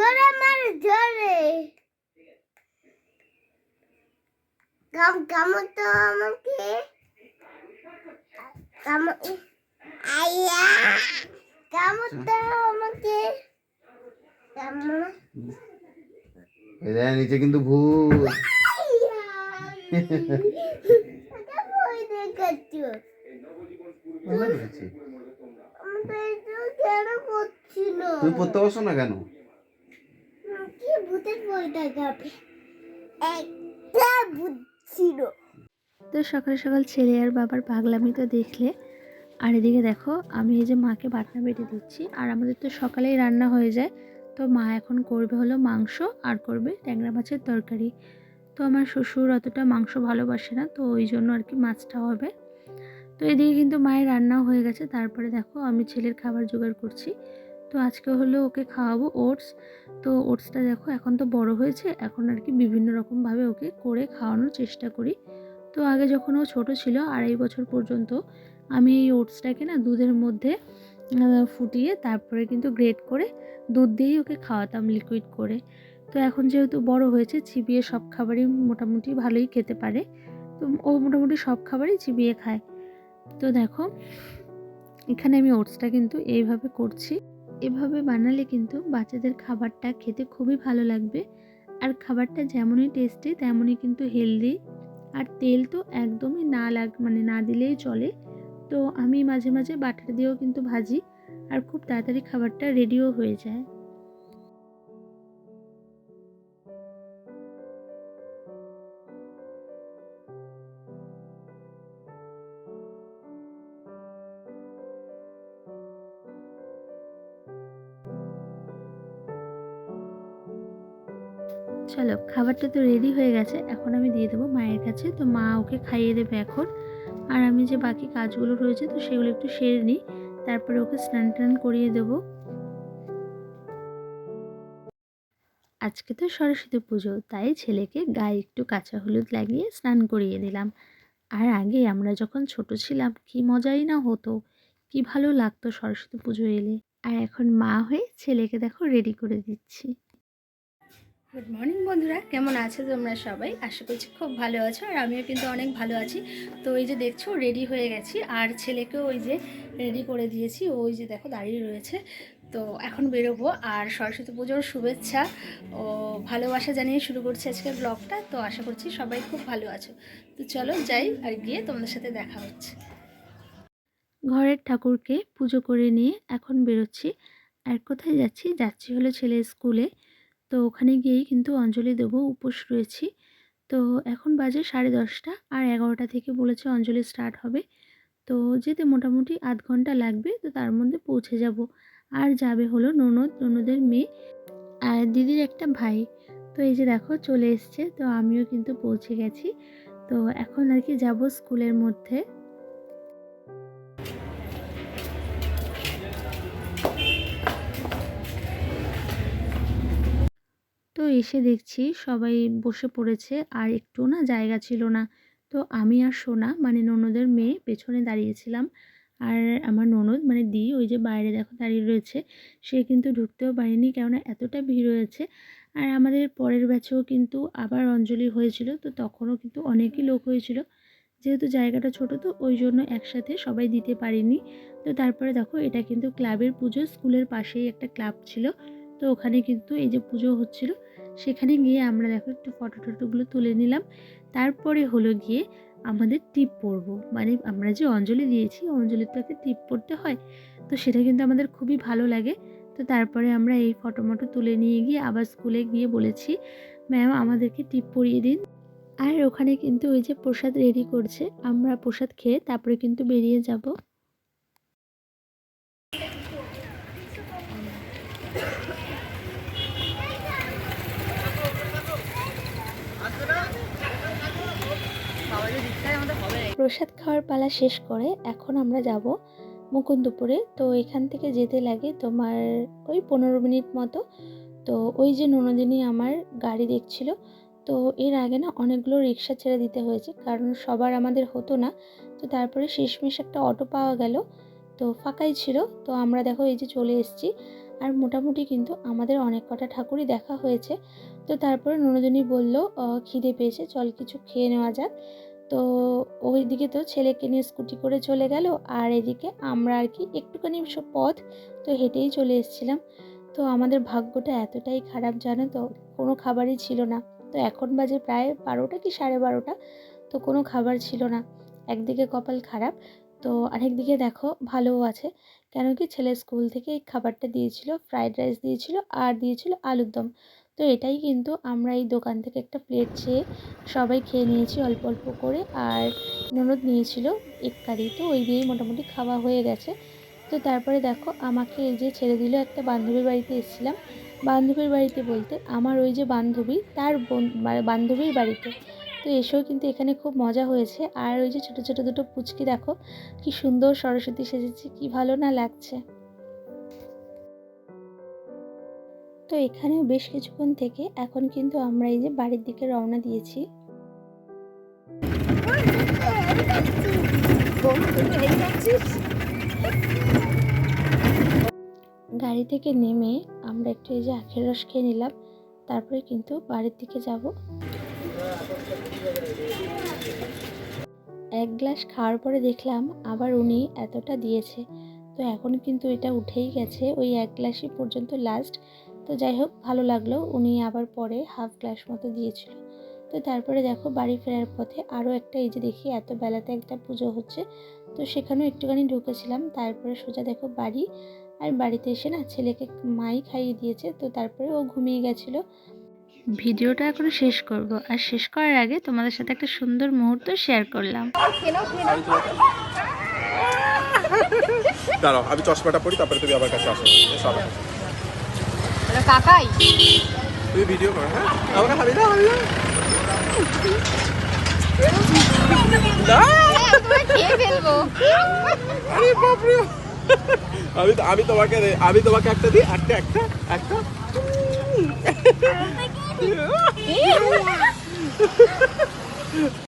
জোরে মার জোরে। কাম কাম তো আমাকে। কাম আয়া। কাম তো আমাকে। এই দেখ নিচে কিন্তু ভূত। ভয় দেখাচ্ছ ভালো করেছি। আমাদের তো কেন করছিল তুমি পড়তে বসো না কেন? ভূতের ভয় দেখাবে একটা ভূত ছিল। তো সকাল সকাল ছেলে আর বাবার পাগলামি তো দেখলে। আর এদিকে দেখো আমি এই যে মাকে বাটনা বেটে দিচ্ছি আর আমাদের তো সকালেই রান্না হয়ে যায়। তো মা এখন করবে হলো মাংস আর করবে ট্যাংরা মাছের তরকারি। তো আমার শ্বশুর অতটা মাংস ভালোবাসে না তো ওই জন্য আর কি মাছটা হবে। তো এদিকে কিন্তু মায়ের রান্নাও হয়ে গেছে তারপরে দেখো আমি ছেলের খাবার জোগাড় করছি। তো আজকে হলো ওকে খাওয়াবো ওটস। তো ওটসটা দেখো এখন তো বড় হয়েছে, এখন আর কি বিভিন্ন রকমভাবে ওকে করে খাওয়ানোর চেষ্টা করি। তো আগে যখন ও ছোট ছিল, আড়াই বছর পর্যন্ত আমি এই ওটসটাকে না দুধের মধ্যে ফুটিয়ে তারপরে কিন্তু গ্রেট করে দুধ দিয়েই ওকে খাওয়াতাম লিকুইড করে। তো এখন যেহেতু বড় হয়েছে, চিবিয়ে সব খাবারই মোটামুটি ভালোই খেতে পারে। তো ও মোটামুটি সব খাবারই চিবিয়ে খায়। তো দেখো, এখানে আমি ওটসটা কিন্তু এইভাবে করছি। এভাবে বানালে কিন্তু বাচ্চাদের খাবারটা খেতে খুবই ভালো লাগবে। আর খাবারটা যেমনই টেস্টি তেমনই কিন্তু হেলদি আর তেল তো একদমই না লাগ মানে না দিলেই চলে। তো আমি মাঝে মাঝে বাটার দিয়েও কিন্তু ভাজি। আর খুব তাড়াতাড়ি খাবারটা রেডিও হয়ে যায়। চলো, খাবারটা তো রেডি হয়ে গেছে, এখন আমি দিয়ে দেবো মায়ের কাছে। তো মা ওকে খাইয়ে দেবে এখন। আর আমি যে বাকি কাজগুলো রয়েছে, তো সেগুলো একটু সেরে নিই। তারপরে ওকে স্নান টান করিয়ে দেবো। আজকে তো সরস্বতী পুজো, তাই ছেলেকে গায়ে একটু কাঁচা হলুদ লাগিয়ে স্নান করিয়ে দিলাম। আর আগে আমরা যখন ছোট ছিলাম, কি মজাই না হতো, কি ভালো লাগতো সরস্বতী পুজো এলে। আর এখন মা হয়ে ছেলেকে দেখো রেডি করে দিচ্ছি। গুড মর্নিং বন্ধুরা। কেমন আছো তোমরা সবাই? আশা করছি খুব ভালো আছো, আর আমিও কিন্তু অনেক ভালো আছি। তো ওই যে দেখছ রেডি হয়ে গেছি। আর ছেলেকেও ওই যে রেডি করে দিয়েছি। ওই যে দেখো দাঁড়িয়ে রয়েছে। তো এখন বেরোবো। আর সরস্বতী পুজোর শুভেচ্ছা ও ভালোবাসা জানিয়ে শুরু করছি আজকের ব্লগটা তো আশা করছি সবাই খুব ভালো আছো। তো চলো যাই আর গিয়ে তোমাদের সাথে দেখা হচ্ছে। ঘরের ঠাকুরকে পুজো করে নিয়ে এখন বেরোচ্ছি। আর কোথায় যাচ্ছি? যাচ্ছি হলো ছেলে স্কুলে তো ওখানে গিয়েই কিন্তু অঞ্জলি দেবো উপোস রয়েছি। তো এখন বাজে সাড়ে দশটা আর এগারোটা থেকে বলেছে অঞ্জলি স্টার্ট হবে। তো যেতে মোটামুটি আধ ঘণ্টা লাগবে, তো তার মধ্যে পৌঁছে যাব। আর যাবে হলো ননদ, ননদের মেয়ে আর দিদির একটা ভাই। তো এই যে দেখো চলে এসছে, তো আমিও কিন্তু পৌঁছে গেছি। তো এখন আর কি যাব স্কুলের মধ্যে। তো এসে দেখছি সবাই বসে পড়েছে আর একটু না জায়গা ছিল না। তো আমি আর সোনা মানে ননদের মেয়ে পেছনে দাঁড়িয়েছিলাম আর আমার ননদ মানে দি ওই যে বাইরে দেখো দাঁড়িয়ে রয়েছে, সে কিন্তু ঢুকতেও পারেনি কেননা এতটা ভিড় হয়েছে। আর আমাদের পরের ব্যাচেও কিন্তু আবার অঞ্জলি হয়েছিল, তো তখনও কিন্তু অনেকই লোক হয়েছিল। যেহেতু জায়গাটা ছোট তো ওই জন্য একসাথে সবাই দিতে পারিনি। তো তারপরে দেখো এটা কিন্তু ক্লাবের পুজো, স্কুলের পাশেই একটা ক্লাব ছিল। তো ওখানে কিন্তু এই যে পুজো হচ্ছিল সেখানে গিয়ে আমরা দেখো একটু ফটো টটোগুলো তুলে নিলাম। তারপরে হলো গিয়ে আমাদের টিপ পরবো মানে আমরা যে অঞ্জলি দিয়েছি অঞ্জলির তো একটা টিপ পড়তে হয়, তো সেটা কিন্তু আমাদের খুবই ভালো লাগে। তো তারপরে আমরা এই ফটো মটো তুলে নিয়ে গিয়ে আবার স্কুলে গিয়ে বলেছি ম্যাম আমাদেরকে টিপ পরিয়ে দিন। আর ওখানে কিন্তু ওই যে প্রসাদ রেডি করছে, আমরা প্রসাদ খেয়ে তারপরে কিন্তু বেরিয়ে যাব। প্রসাদ খাওয়ার পালা শেষ করে এখন আমরা যাব মুকুন্দপুরে। তো এখান থেকে যেতে লাগে তোমার ওই পনেরো মিনিট মতো। তো ওই যে ননদিনী আমার গাড়ি দেখছিল, তো এর আগে না অনেকগুলো রিক্সা ছেড়ে দিতে হয়েছে, কারণ সবার আমাদের হতো না। তো তারপরে শেষমেশ একটা অটো পাওয়া গেল, তো ফাঁকাই ছিল। তো আমরা দেখো এই যে চলে এসেছি, আর মোটামুটি কিন্তু আমাদের অনেক কটা ঠাকুরই দেখা হয়েছে। তো তারপরে ননদিনী বলল খিদে পেয়েছে, চল কিছু খেয়ে নেওয়া যাক। তো ওইদিকে তো ছেলেকে নিয়ে স্কুটি করে চলে গেল, আর এদিকে আমরা আর কি একটুখানি সব পথ তো হেঁটেই চলে এসেছিলাম। তো আমাদের ভাগ্যটা এতটাই খারাপ জানো তো, কোনো খাবারই ছিল না। তো এখন বাজে প্রায় বারোটা কি সাড়ে বারোটা, তো কোনো খাবার ছিল না। একদিকে কপাল খারাপ, তো আরেক দিকে দেখো ভালোও আছে। কেন কি ছেলে স্কুল থেকে এই খাবারটা দিয়েছিল, ফ্রাইড রাইস দিয়েছিল, আর দিয়েছিল আলুর দম। তো এটাই কিন্তু আমরা এই দোকান থেকে একটা প্লেট চেয়ে সবাই খেয়ে নিয়েছি অল্প অল্প করে আর ননদ নিয়েছিল এক কারি। তো ওই দিয়েই মোটামুটি খাওয়া হয়ে গেছে। তো তারপরে দেখো আমাকে এই যে ছেড়ে দিল একটা বান্ধবীর বাড়িতে এসেছিলাম। বান্ধবীর বাড়িতে বলতে আমার ওই যে বান্ধবী তার বোন- বান্ধবীর বাড়িতে। তো এসেও কিন্তু এখানে খুব মজা হয়েছে। আর ওই যে ছোটো ছোটো দুটো পুচকি দেখো কি সুন্দর সরস্বতী সেজেছে, কি ভালো না লাগছে। তো এখানেও বেশ কিছুক্ষণ থেকে এখন কিন্তু আমরা এই যে বাড়ির দিকে রওনা দিয়েছি। গাড়ি থেকে নেমে আমরা একটু এই যে আখের রস খেয়ে নিলাম, তারপরে কিন্তু বাড়ির দিকে যাব। এক গ্লাস খাওয়ার পরে দেখলাম আবার উনি এতটা দিয়েছে, তো এখন কিন্তু এটা উঠেই গেছে। ওই এক গ্লাসই পর্যন্ত লাস্ট তো যাই হোক, ভালো লাগল। উনি আবার পরে হাফ গ্লাস মতো দিয়েছিল। তো তারপরে দেখো বাড়ি ফেরার পথে আরও একটা এই যে দেখি, এত বেলাতে একটা পুজো হচ্ছে। তো সেখানেও একটুখানি ঢুকেছিলাম। তারপরে সোজা দেখো বাড়ি। আর বাড়িতে এসে না ছেলেকে মাই খাইয়ে দিয়েছে। তো তারপরে ও ঘুমিয়ে গেছিল। ভিডিওটা এখন শেষ করব। আর শেষ করার আগে তোমাদের সাথে একটা সুন্দর মুহূর্ত শেয়ার করলাম। দাঁড়াও, আমি চশমাটা পরি, তারপরে তুমি আমার কাছে আসো। আমার কাছে। কাকাই। তুমি ভিডিও করো হ্যাঁ? আমাকে হাবি না হাবি বাপরে! আমি তো- আমি তোমাকে আমি তোমাকে একটা দিই একটা একটা একটা।